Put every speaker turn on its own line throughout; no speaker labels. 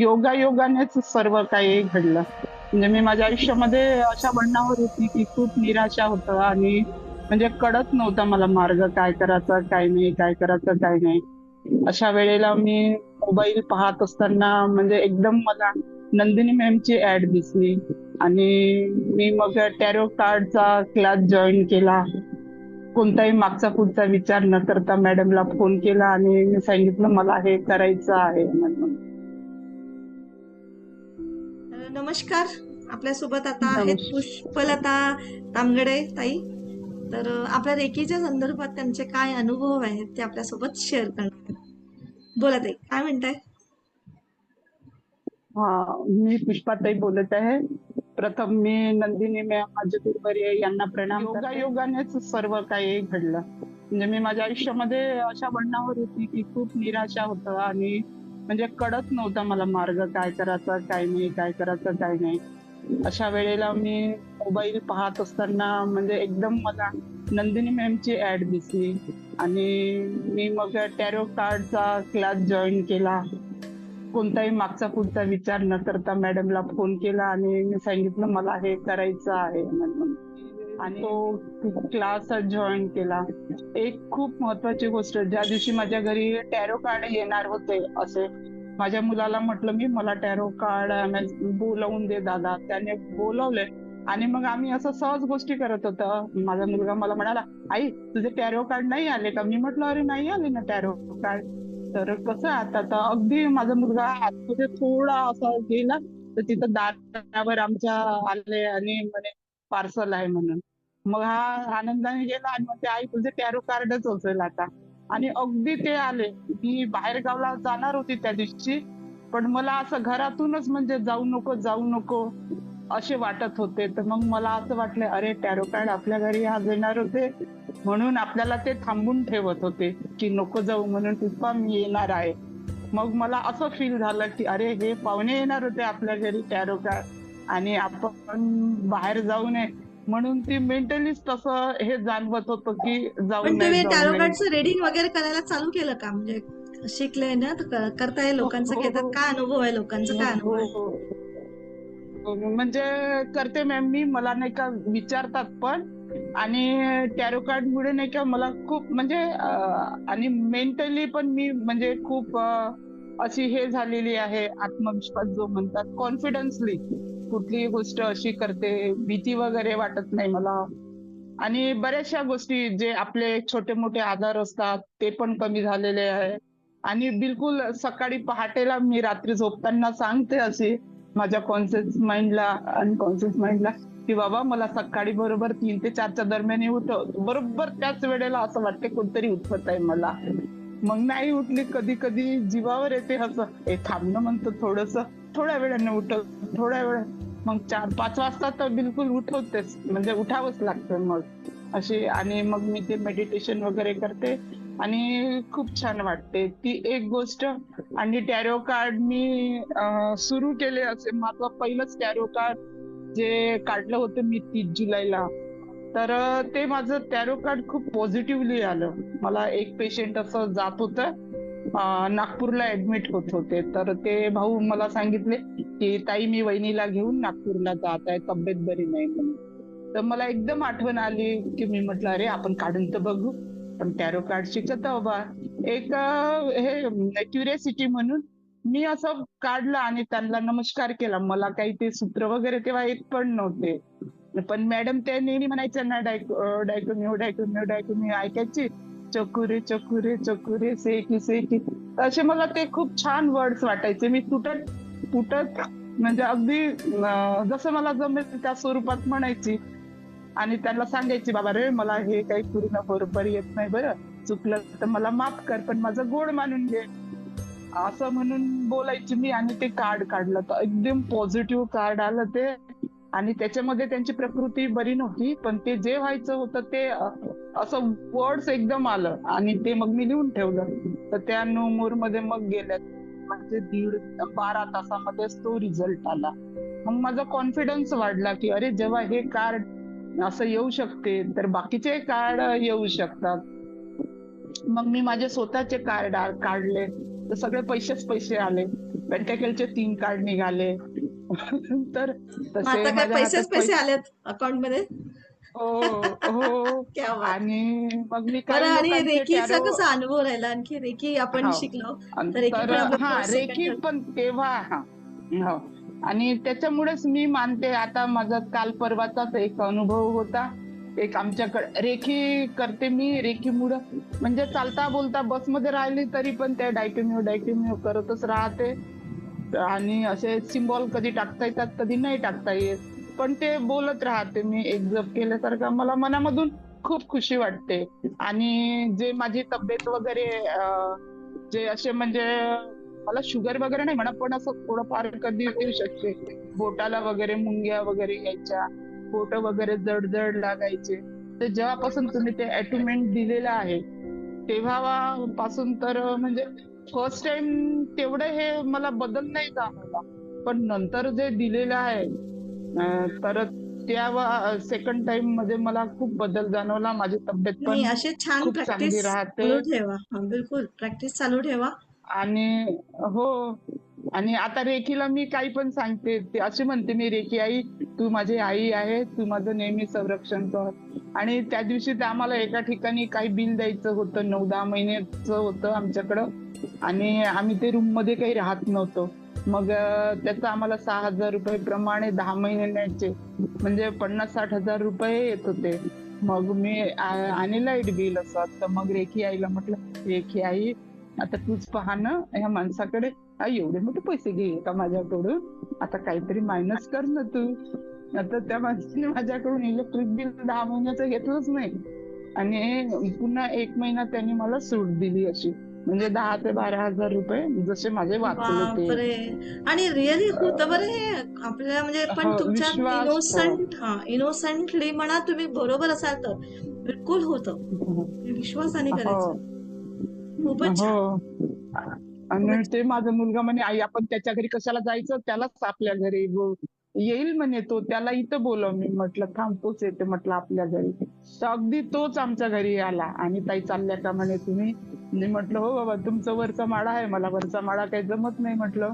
योगा योगानेच सर्व काही घडलं. म्हणजे मी माझ्या आयुष्यामध्ये अशा बंडावर होती की खूप निराशा होतं आणि म्हणजे कळत नव्हता मला मार्ग काय करायचा काय नाही काय करायचं काय नाही. अशा वेळेला मी मोबाईल पाहत असताना म्हणजे एकदम मला नंदिनी मॅमची ऍड दिसली आणि मी मग टॅरो कार्डचा क्लास जॉईन केला. कोणताही मागचा पुढचा विचार न करता मॅडमला फोन केला आणि मी सांगितलं मला हे करायचं आहे म्हणून.
नमस्कार. आपल्यासोबत आता आहेत. पुष्पलता तामगडे ताई. तर आपल्या रेकीच्या संदर्भात त्यांचे काय अनुभव आहेत ते आपल्यासोबत शेअर करणार. बोला ताई काय म्हणताय?
हा मी पुष्पाताई बोलत आहे. प्रथम मी नंदिनी मॅम माझे यांना प्रणाम योगा योगानेच सर्व काही घडलं. म्हणजे मी माझ्या आयुष्यामध्ये अशा बंडावर होती की खूप निराशा होतं आणि म्हणजे कळत नव्हता मला मार्ग काय करायचा काय नाही काय करायचं काय नाही. अशा वेळेला मी मोबाईल पाहत असताना म्हणजे एकदम मला नंदिनी मॅमची ऍड दिसली. आणि मी मग टॅरो कार्डचा क्लास जॉईन केला. कोणताही मागचा पुढचा विचार न करता मॅडमला फोन केला आणि मी सांगितलं मला हे करायचं आहे. म्हणून आणि तो क्लास जॉईन केला. एक खूप महत्वाची गोष्ट ज्या दिवशी माझ्या घरी टॅरो कार्ड येणार होते असे माझ्या मुलाला म्हटलं मी मला टॅरो कार्ड बोलवून दे दादा. त्याने बोलवले आणि मग आम्ही असं सहज गोष्टी करत होतो. माझा मुलगा मला म्हणाला आई तुझे टॅरो कार्ड नाही आले का? मी म्हटलं अरे नाही आले ना टॅरो कार्ड तर कसं आता तर अगदी माझा मुलगा आतमध्ये थोडा असा गेला तर तिथं दारावर आमच्या आले आणि म्हणे पार्सल आहे म्हणून. मग हा आनंदाने गेला आणि म्हणते आई तुझे टॅरो कार्डच असेल आता. आणि अगदी ते आले. मी बाहेर गावला जाणार होती त्या दिवशी पण मला असं घरातूनच म्हणजे जाऊ नको जाऊ नको असे वाटत होते. तर मग मला असं वाटलं अरे टॅरो कार्ड आपल्या घरी आज येणार होते. म्हणून आपल्याला ते थांबून ठेवत होते की नको जाऊ म्हणून पप्पा मी येणार आहे. मग मला असं फील झालं की अरे हे पाहुणे येणार होते आपल्या घरी टॅरो कार्ड आणि आपण बाहेर जाऊ नये म्हणून ती मेंटलीच तसं हे जाणवत होतं की जाऊ
पण
नये
तुम्ही
जाऊ
टॅरो
नये.
कार्डचं रेडिंग वगैरे करायला चालू केलं का म्हणजे शिकलंय ना तर करताय लोकांचं
हो,
घेतात
हो.
काय अनुभव आहे लोकांचा काय अनुभव आहे
हो, हो. म्हणजे करते मॅम मी मला नाही का विचारतात पण आणि टॅरो कार्ड मुळे नाही का मला खूप म्हणजे आणि मेंटली पण मी म्हणजे खूप अशी हे झालेली आहे आत्मविश्वास जो म्हणतात कॉन्फिडन्सली कुठलीही गोष्ट अशी करते भीती वगैरे वाटत नाही मला. आणि बऱ्याचशा गोष्टी जे आपले छोटे मोठे आजार असतात ते पण कमी झालेले आहे. आणि बिलकुल सकाळी पहाटेला मी रात्री झोपताना सांगते अशी माझ्या कॉन्शियस माइंडला अनकॉन्शियस माइंडला की बाबा मला सकाळी बरोबर तीन ते चारच्या दरम्यान उठव. बरोबर त्याच वेळेला असं वाटते कोणतरी उठवत आहे मला. मग नाही उठली कधी कधी जीवावर येते असं. हे थांबणं म्हणतो थोडस. थोड्या वेळाने उठव. थोड्या वेळ मग चार पाच वाजता तर बिलकुल उठवतेच. म्हणजे उठावंच लागतं मग. अशी आणि मग मी ते मेडिटेशन वगैरे करते. आणि खूप छान वाटते. ती एक गोष्ट आणि टॅरो कार्ड मी सुरू केले असे. माझं पहिलंच टॅरो कार्ड जे काढलं होतं मी तीस जुलैला. तर ते माझं टॅरो कार्ड खूप पॉझिटिव्हली आलं. मला एक पेशंट असं जात होतं. नागपूरला ऍडमिट होत होते. तर ते भाऊ मला सांगितले की ताई मी वहिनीला घेऊन नागपूरला जात आहे. तब्येत बरी नाही म्हणून. तर मला एकदम आठवण आली की मी म्हटलं अरे आपण काढून तर बघू. पण टॅरो कार्ड शिकत आहो बा एक हे क्युरियासिटी म्हणून मी असं काढलं आणि त्यांना नमस्कार केला. मला काही ते सूत्र वगैरे तेव्हा येत पण नव्हते. पण मॅडम त्या नेहमी म्हणायच्या ना डायको डायकोम्यू डायकोम्यू डायकोम्यू ऐकायची. चकुरे चकुरे चकुरे सेकी सेकी. असे मला ते खूप छान वर्ड्स वाटायचे. मी तुटत तुटत म्हणजे अगदी जसं मला जमेल त्या स्वरूपात म्हणायची. आणि त्यांना सांगायची बाबा रे मला हे काही पूर्ण बरोबर येत नाही बरं. चुकलं तर मला माफ कर पण माझं गोड मानून घे. असं म्हणून बोलायची मी आणि ते कार्ड काढलं. तर एकदम पॉझिटिव्ह कार्ड आलं ते. आणि त्याच्यामध्ये त्यांची प्रकृती बरी नव्हती पण ते जे व्हायचं होतं ते असं वर्ड्स एकदम आलं. आणि ते मग मी लिहून ठेवलं. तर त्या नोमोरमध्ये मग गेल्या. म्हणजे दीड बारा तासामध्येच तो रिझल्ट आला. मग माझा कॉन्फिडन्स वाढला की अरे जेव्हा हे कार्ड असं येऊ शकते तर बाकीचे कार्ड येऊ शकतात. मग मी माझे स्वतःचे कार्ड काढले. तर सगळे पैसेच पैसे आले. पेंटॅकलचे तीन कार्ड निघाले. तर
आता काय पैसेच पैसे आलेत अकाउंटमध्ये
हो. हो. आणि मग मी
आणि कसा अनुभव राहिला? आणखी आपण
हो.
शिकलो. पण
हा तेव्हा हा. हो. आणि त्याच्यामुळेच मी मानते आता माझा काल परवाचाच एक अनुभव होता. एक आमच्याकडे रेखी करते मी रेखीमुळं. म्हणजे चालता बोलता बसमध्ये राहिली तरी पण त्या डायटोमिओ डायटोमिओ करतच राहते. आणि असे सिम्बॉल कधी टाकता येतात कधी नाही टाकता येत. पण ते बोलत राहते मी एक्झप केल्यासारखं. मला मनामधून खूप खुशी वाटते. आणि जे माझी तब्येत वगैरे जे असे म्हणजे मला शुगर वगैरे नाही म्हणा पण असं थोडंफार कधी होऊ शकते. बोटाला वगैरे मुंग्या वगैरे यायच्या. बोट वगैरे जड जड लागायचे. तर जेव्हापासून तुम्ही ते अॅटुमेंट दिलेलं आहे तेव्हा पासून तर म्हणजे फर्स्ट टाइम तेवढं हे मला बदल नाही जाणवला. पण नंतर जे दिलेलं आहे तर त्या सेकंड टाइममध्ये मला खूप बदल जाणवला. माझी तब्येत पण
असे छान
चांगली
प्रॅक्टिस
राहते.
ठेवा. बिलकुल. प्रॅक्टिस चालू ठेवा.
आणि हो. आणि आता रेखीला मी काही पण सांगते. ते अशी म्हणते मी रेखी आई तू माझी आई आहे. तू माझं नेहमी संरक्षण कर. आणि त्या दिवशी ते आम्हाला एका ठिकाणी काही बिल द्यायचं होतं. नऊ दहा महिन्याचं होतं आमच्याकडं. आणि आम्ही ते रूममध्ये काही राहत नव्हतो. मग त्याचा त्याचं आम्हाला सहा हजार रुपये प्रमाणे दहा महिने न्यायचे. म्हणजे पन्नास साठ हजार रुपये येत होते. मग मी आणि लाइट बिल असं तर मग रेखी आईला म्हटलं रेखी आई आता तूच पहा ना ह्या माणसाकडे एवढे मोठे पैसे घे का माझ्याकडून? आता काहीतरी मायनस कर ना तू. आता त्या माणसाने माझ्याकडून इलेक्ट्रिक बिल दहा महिन्याचं घेतलंच नाही. आणि पुन्हा एक महिना त्यांनी मला सूट दिली अशी. म्हणजे दहा ते बारा हजार रुपये जसे माझे वाचले
आणि रिअली होतं बरं हे. आपल्याला म्हणजे पण
हो,
तुमच्या इनोसंट हा. इनोसंटली म्हणा तुम्ही बरोबर असाल तर बिलकुल होतं. विश्वासाने
हो.
करायचं. खूपच
हो. आणि ते माझा मुलगा म्हणे आई आपण त्याच्या घरी कशाला जायचं? त्यालाच आपल्या घरी येईल म्हणे तो त्याला इथं बोलव. मी म्हटलं थांब तोच येते म्हटलं आपल्या घरी. तर अगदी तोच आमच्या घरी आला आणि ताई चालल्या का म्हणे तुम्ही. मी म्हटलं हो बाबा तुमचं वरचा माळा आहे. मला वरचा माळा काही जमत नाही म्हटलं.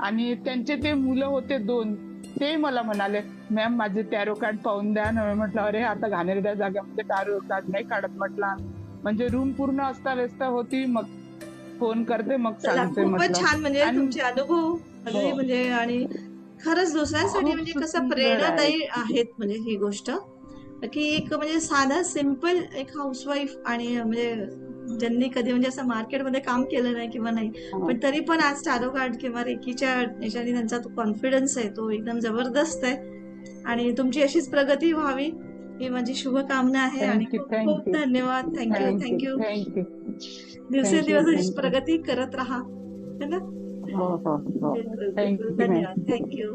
आणि त्यांचे ते मुलं होते दोन ते मला म्हणाले मॅम माझे टॅरो कार्ड पाहून द्या ना. म्हटलं अरे आता घाणेरड्या जाग्यामध्ये टॅरो कार्ड नाही काढत म्हटलं. म्हणजे रूम पूर्ण अस्ताव्यस्त होती. मग फोन करते मग सांगते
खूपच छान म्हणजे तुमचे अनुभव
हो.
म्हणजे आणि खरंच दुसऱ्यांसाठी म्हणजे कसं प्रेरणादायी आहेत म्हणजे ही गोष्ट. की एक म्हणजे साधा सिंपल एक हाऊसवाईफ आणि म्हणजे ज्यांनी कधी म्हणजे असं मार्केटमध्ये काम केलं नाही किंवा नाही
हो.
पण तरी पण आज टारो कार्ड किंवा रेकीच्या याच्याने त्यांचा तो कॉन्फिडन्स आहे तो एकदम जबरदस्त आहे. आणि तुमची अशीच प्रगती व्हावी ही माझी शुभकामना आहे आणि खूप. धन्यवाद. थँक्यू थँक्यू दिवसेंदिवस
you.
प्रगती करत राहा. है ना?
हो हो हो. you,
धन्यवाद. थँक्यू